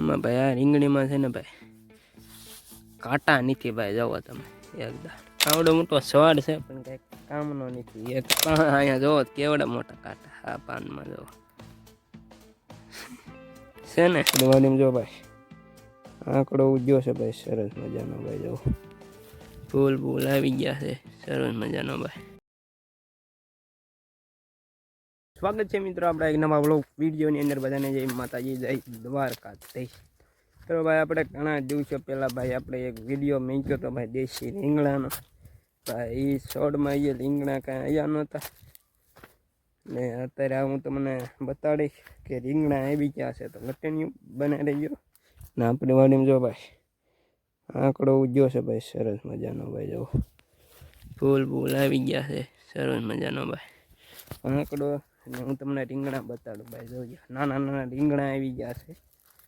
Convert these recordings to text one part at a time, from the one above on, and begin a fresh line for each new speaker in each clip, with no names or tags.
આમાં ભાઈ આ રીંગણીમાં છે ને ભાઈ કાંટા નથી ભાઈ જવો તમે એકદમ આવડો મોટો સ્વાદ છે પણ કંઈક કામનો નથી. એક અહીંયા જોવો કેવડા મોટા કાંટા આ પાનમાં જોવો. છે ને? દિવાળીમાં જો ભાઈ આંકડો ઉજ્યો છે ભાઈ સરસ મજાનો ભાઈ જો ફૂલ ફૂલ આવી ગયા છે સરસ મજાનો ભાઈ. સ્વાગત છે મિત્રો આપણા એક નવા બ્લોગ વિડીયોની અંદર બધાને જય માતાજી, જય દ્વારકા થઈ તો ભાઈ આપણે ઘણા દિવસો પહેલાં ભાઈ આપણે એક વીડિયો મૂક્યો હતો ભાઈ દેશી રીંગણાનો. ભાઈ એ છોડમાં એ રીંગણા કાંઈ અહીંયા નહોતા. ને અત્યારે હું તમને બતાડીશ કે રીંગણા આવી ગયા છે, તો કન્ટિન્યુ બનાવી રહેજો. ને આપણી વાડીમાં જો ભાઈ, આંકડો ઉજ્યો છે ભાઈ, સરસ મજાનો ભાઈ જો. ફૂલ ફૂલ આવી ગયા છે, સરસ મજાનો ભાઈ. આંકડો અને હું તમને રીંગણા બતાડું, ભાઈ જોજો નાના નાના રીંગણા આવી ગયા છે.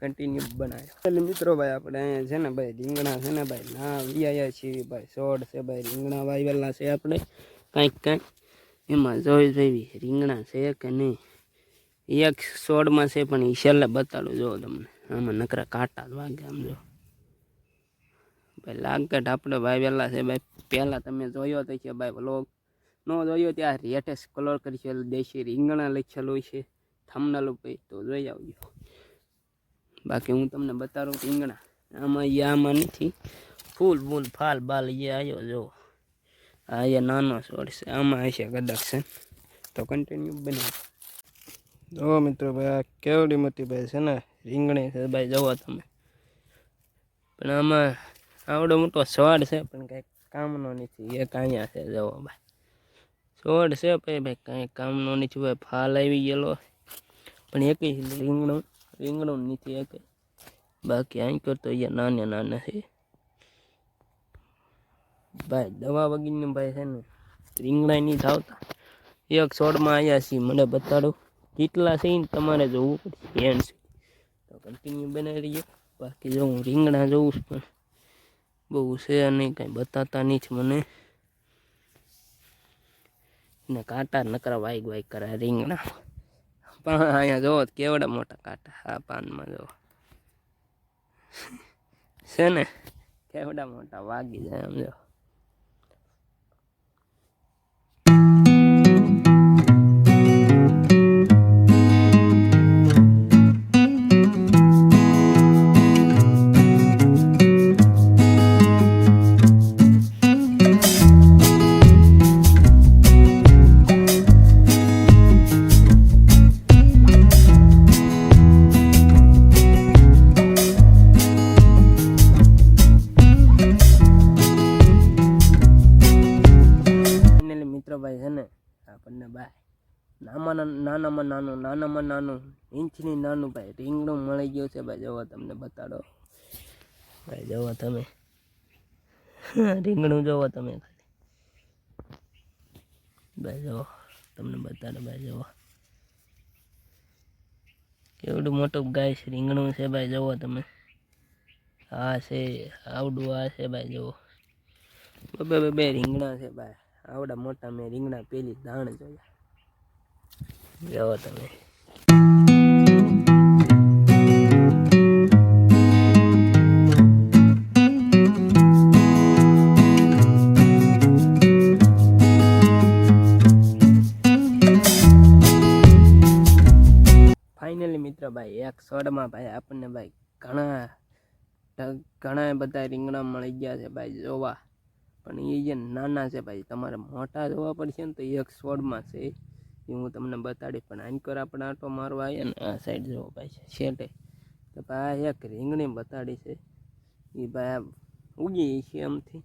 કન્ટિન્યુ બનાવ્યો એટલે મિત્રો ભાઈ, આપણે અહીંયા છે ને ભાઈ, રીંગણા છે ને ભાઈ, ના વિયાયા છીએ ભાઈ. સોડ છે ભાઈ, રીંગણા વાવેલા છે આપણે. કાંઈક કાંઈક એમાં જોઈ જોઈ રીંગણા છે કે નહીં. એક સોડમાં છે, પણ એ છેલ્લે બતાડું, જો તમને. આમાં નકરા કાંટા જ વાગે, આમ જો. ભાઈ લાગટ આપણે વાવેલા છે, ભાઈ. પહેલાં તમે જોયો તો છે ભાઈ વ્લોગ ન જોયો ત્યાં રેટેસ્ટ કલર કરી છે, દેશી રીંગણા લખેલું છે થમનલ ઉપર તો જોઈ આવજો. બાકી હું તમને બતાડું રીંગણા. આમાં એ આમાં નથી. ફૂલ ફૂલ ફાલ બાલ એ આવ્યો જો. આ એ નાનો છોડ છે, આમાં હશે કદાચ છે. તો કન્ટિન્યુ બની જો મિત્રો ભાઈ, આ કેવડી મોટી ભાઈ છે ને, રીંગણી છે ભાઈ, જવો તમે. પણ આમાં આવડો મોટો સ્વાદ છે, પણ કંઈક કામનો નથી. એક અહીંયા છે, જવો ભાઈ. છોડ છે ભાઈ ભાઈ કાંઈ કામનો નથી ભાઈ ફાલ આવી ગયેલો. પણ એક રીંગણું રીંગણું નથી એક બાકી અહીં કરતો અહીંયા નાના નાના છે. ભાઈ દવા વગીરનું ભાઈ છે ને રીંગણા નહીં થાવતા. એક છોડમાં આવ્યા છીએ, મને બતાડો. કેટલા છે ને તમારે જોવું પડશે એન્ડ તો કન્ટિન્યુ બનાવી રહીએ બાકી જો હું રીંગણા જોઉં છું પણ બહુ છે નહીં, કાંઈ બતાતા નહીં મને. ને કાંટા નકરા વાઈગ વાઈક કરે રીંગણા પણ અહીંયા જોવો કેવડા મોટા કાંટા આ પાનમાં જોવો. છે ને? કેવડા મોટા, વાગી જાય, આમ જો. નામાં નાનામાં નાનું નાનામાં નાનું, ઇંચની નાનું ભાઈ, રીંગણું મળી ગયું છે ભાઈ. જુઓ તમને બતાડો. ભાઈ જુઓ તમે. રીંગણું જુઓ તમે ખાલી. ભાઈ, જવો. તમને બતાડો, ભાઈ, જવો. કેવડું મોટું ગાય છે, રીંગણું છે ભાઈ જુઓ તમે. આ છે, આવડું આ છે ભાઈ જુઓ બે બે બે રીંગણા છે ભાઈ. આવડા મોટા મેં રીંગણા પેલી દાણ જોયા. જુઓ તમે. ફાઇનલી મિત્ર ભાઈ, એક સોડમાં ભાઈ આપણને ભાઈ ઘણા ઘણા બધા રીંગણા મળી ગયા છે ભાઈ જોવા. પણ એ જે નાના છે ભાઈ, તમારે મોટા જોવા પડશે ને તો એક સોડમાં છે. એ હું તમને બતાડીશ. પણ આનકર આપણે આંટો મારવા આવીએ ને, આ સાઈડ જોવો ભાઈ છે છેટે તો ભાઈ આ એક રીંગણી બતાડી છે. એ ભાઈ આ ઉગી છે એમથી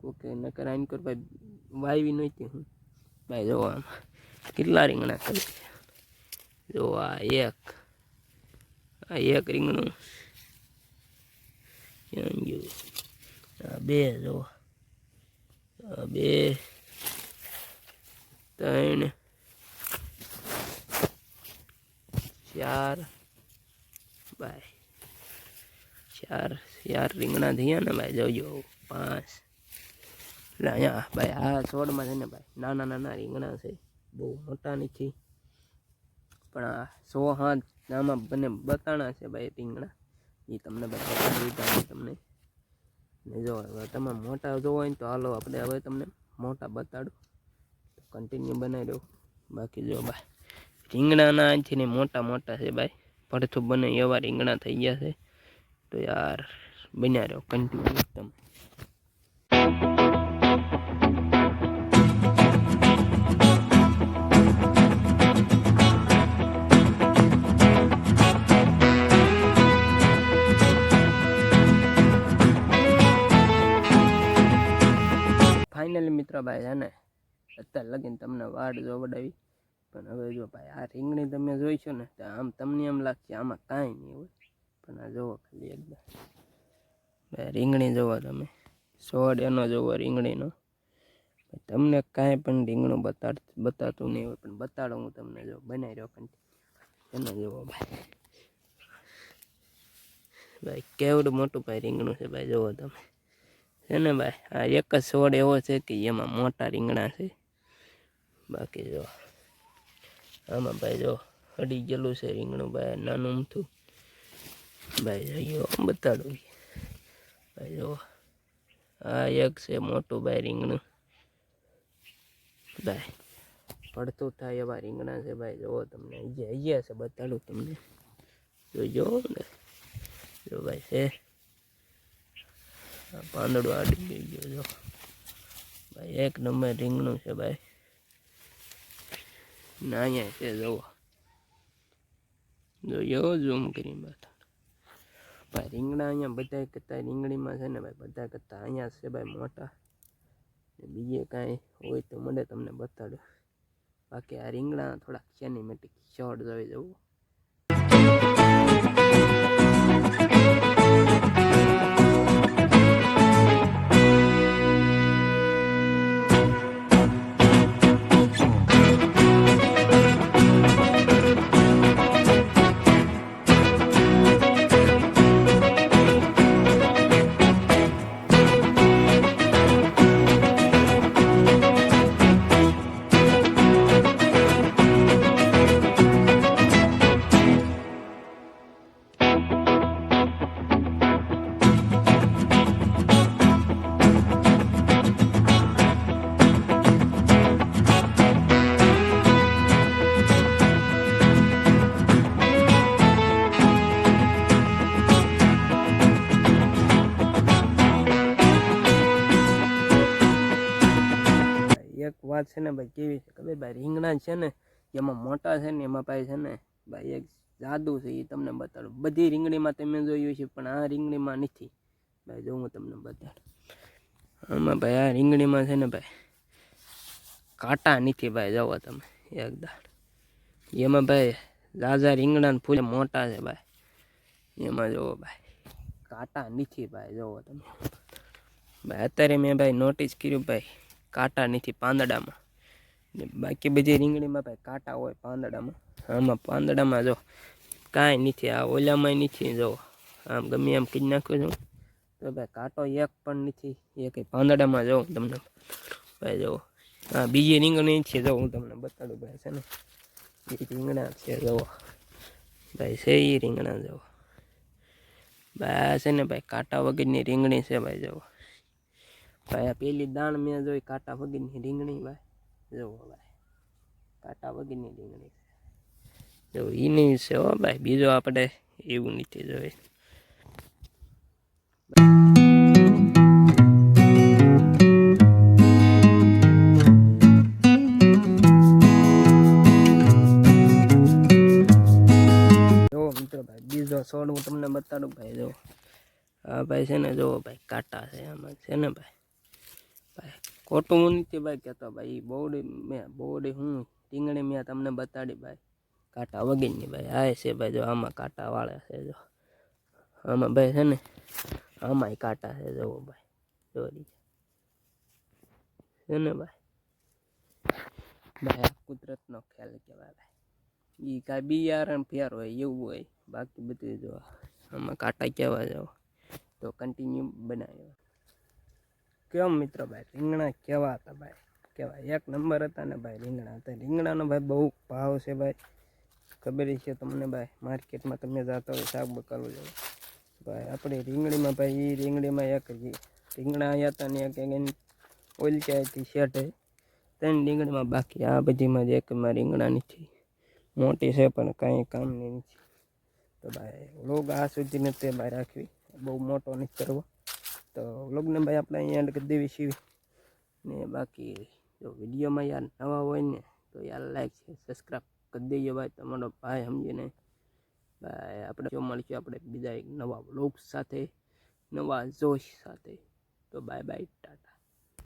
કોકે નકર આનકર ભાઈ વાવી નહોતી હું. ભાઈ જોવો આમ, કેટલા રીંગણા કરી જો આ એક આ એક રીંગણું ક્યાં ગયું? આ બે જો આ બે, ત્રણ ચાર ભાઈ ચાર ચાર રીંગણા થયા ને ભાઈ જોજો પાંચ એટલે અહીંયા ભાઈ આ છોડમાં છે ને ભાઈ નાના નાના રીંગણા છે બહુ મોટા નથી પણ આ સો હાથ આમાં બને બતાણા છે ભાઈ રીંગણા। એ તમને બતાડી દીધા તમને જો, હવે તમે મોટા જોવો હોય ને તો હાલો, આપણે હવે તમને મોટા બતાડું। કન્ટિન્યુ બનાવી દઉં। બાકી જો ભાઈ રીંગણાના છે ને મોટા મોટા છે ભાઈ. પડથું બને એવા રીંગણા થઈ ગયા છે. તો યાર, બન્યા રહ્યો કન્ટિન્યુ એકદમ. ફાઇનલી મિત્ર ભાઈ છે ને? અત્યારે લગીને તમને વાડ જોવડાવી. પણ હવે જો ભાઈ, આ રીંગણી તમે જોઈશો ને, તો આમ તમને એમ લાગશે આમાં કાંઈ નહીં હોય. પણ આ જુઓ ખાલી એકદમ રીંગણી જુઓ તમે. સોડ એનો જુઓ રીંગણીનો. તમને કાંઈ પણ રીંગણું બતાડ, બતાતું નહીં હોય. પણ બતાડો હું તમને જો બનાવી રહ્યો પણ એને જુઓ ભાઈ. ભાઈ, કેવડું મોટું ભાઈ રીંગણું છે ભાઈ, જુઓ તમે. છે ને ભાઈ, આ એક જ છોડ એવો છે કે એમાં મોટા રીંગણા છે. બાકી જો આમાં ભાઈ જો અડી ગયેલું છે, રીંગણું ભાઈ, નાનું અમથું ભાઈ જો બતાડું ભાઈ જો આ એક છે મોટું ભાઈ રીંગણું. ભાઈ પડતું થાય એવા રીંગણા છે, ભાઈ જોવો તમને અહીંયા અહીંયા છે બતાડું તમને. જોજો ને. જો ભાઈ છે. પાંદડું આડી ગયું જો. ભાઈ એક નંબર રીંગણું છે, ભાઈ. ના, અહીંયા છે, જુઓ. જોયો ઝૂમ કરીને બતા ભાઈ, રીંગણા અહીંયા બધા કરતા રીંગણીમાં છે ને, ભાઈ, બધા કરતા અહીંયા છે, ભાઈ, મોટા. બીજે કાંઈ હોય તો મને તમને બતાડો. બાકી આ રીંગણા થોડાક સેનિમેટિક શોર્ટ જોઈ જવું એક વાત છે ને ભાઈ, કેવી છે ખબર? ભાઈ રીંગણા છે ને, એમાં મોટા છે ને, એમાં ભાઈ છે ને, ભાઈ એક જાદુ છે એ તમને બતાડું. બધી રીંગણીમાં તમે જોયું છે, પણ આ રીંગણીમાં નથી. ભાઈ, જો હું તમને બતાડું. આમાં ભાઈ, આ રીંગણીમાં છે ને ભાઈ, કાંટા નથી ભાઈ, જુઓ તમે એકદમ એમાં ભાઈ ઝાઝા રીંગણા ફૂલ મોટા છે ભાઈ. એમાં જુઓ ભાઈ, કાંટા નથી ભાઈ, જુઓ તમે. ભાઈ, અત્યારે મેં ભાઈ નોટિસ કર્યું ભાઈ કાંટા નથી પાંદડામાં. ને બાકી બધી રીંગણીમાં ભાઈ કાંટા હોય પાંદડામાં. આમાં પાંદડામાં જો કાંઈ નથી, આ ઓલામાંય નથી, જો આમ ગમે એમ કીધી નાખ્યું છું તો ભાઈ કાંટો એક પણ નથી, એ કંઈ પાંદડામાં જોઉં તમને. ભાઈ જો હા બીજી રીંગણી છે જો હું તમને બતાડું ભાઈ છે ને. એ રીંગણા છે જુઓ ભાઈ છે એ રીંગણા જવો ભાઈ છે ને ભાઈ કાંટા વગરની રીંગણી છે ભાઈ જુઓ ભાઈ, આ પેલી દાણ મેં જોઈ, કાંટા વગરની રીંગણી ભાઈ. જુઓ ભાઈ, કાંટા વગરની રીંગણી જો એની છે હો ભાઈ, બીજો આપણે એવું નથી જોઈ. જો મિત્રો ભાઈ, બીજો છોડ હું તમને બતાડું ભાઈ જો હા ભાઈ છે ને જો ભાઈ, કાંટા છે, આમાં છે ને ભાઈ. ભાઈ ખોટું નથી ભાઈ કહેતો ભાઈ બોડી મેં બોડી હું, ટીંગણી મેં તમને બતાડી ભાઈ. કાંટા વગેરેની ભાઈ, આ છે ભાઈ જો, આમાં કાંટા વાળા છે જો. આમાં ભાઈ છે ને, આમાંય કાંટા છે જુઓ ભાઈ જોરી છે. ને ભાઈ? ભાઈ કુદરતનો ખ્યાલ કહેવાય ભાઈ. એ કાંઈ બિયારણ ફેર હોય, એવું હોય. બાકી બધું જો, આમાં કાંટા કેવા જાવ તો કન્ટિન્યુ બનાવ્યો. કેમ મિત્રો ભાઈ? રીંગણા કેવા હતા ભાઈ? કેવા? એક નંબર હતા ને ભાઈ રીંગણા હતા. રીંગણાનો ભાઈ બહુ ભાવ છે ભાઈ. ખબર છે તમને ભાઈ? માર્કેટમાં તમે જતા હોય શાક બકાલું જાવ. ભાઈ, આપણે રીંગણીમાં ભાઈ એ રીંગણીમાં એક રીંગણા આવ્યા હતા ને એક ઓઇલ ચાયથી શેઠે. ત્રણ રીંગણીમાં બાકી. આ બધીમાં જ એકમાં રીંગણા નથી. મોટી છે પણ કાંઈ કામની નથી. તો ભાઈ, લોગ આ સુધી તે ભાઈ રાખવી. બહુ મોટો નથી કરવો. તો વ્લોગને ભાઈ આપણે અહીંયા એન્ડ કરી દેવી છીએ ને બાકી જો વિડીયોમાં યાર નવા હોય ને, તો યાર લાઈક છે સબસ્ક્રાઈબ કરી દઈએ ભાઈ. તમારો ભાઈ સમજીને ભાઈ, આપણે જો મળીશું આપણે બીજા એક નવા વ્લોગ સાથે, નવા જોશ સાથે. તો બાય બાય ટાટા.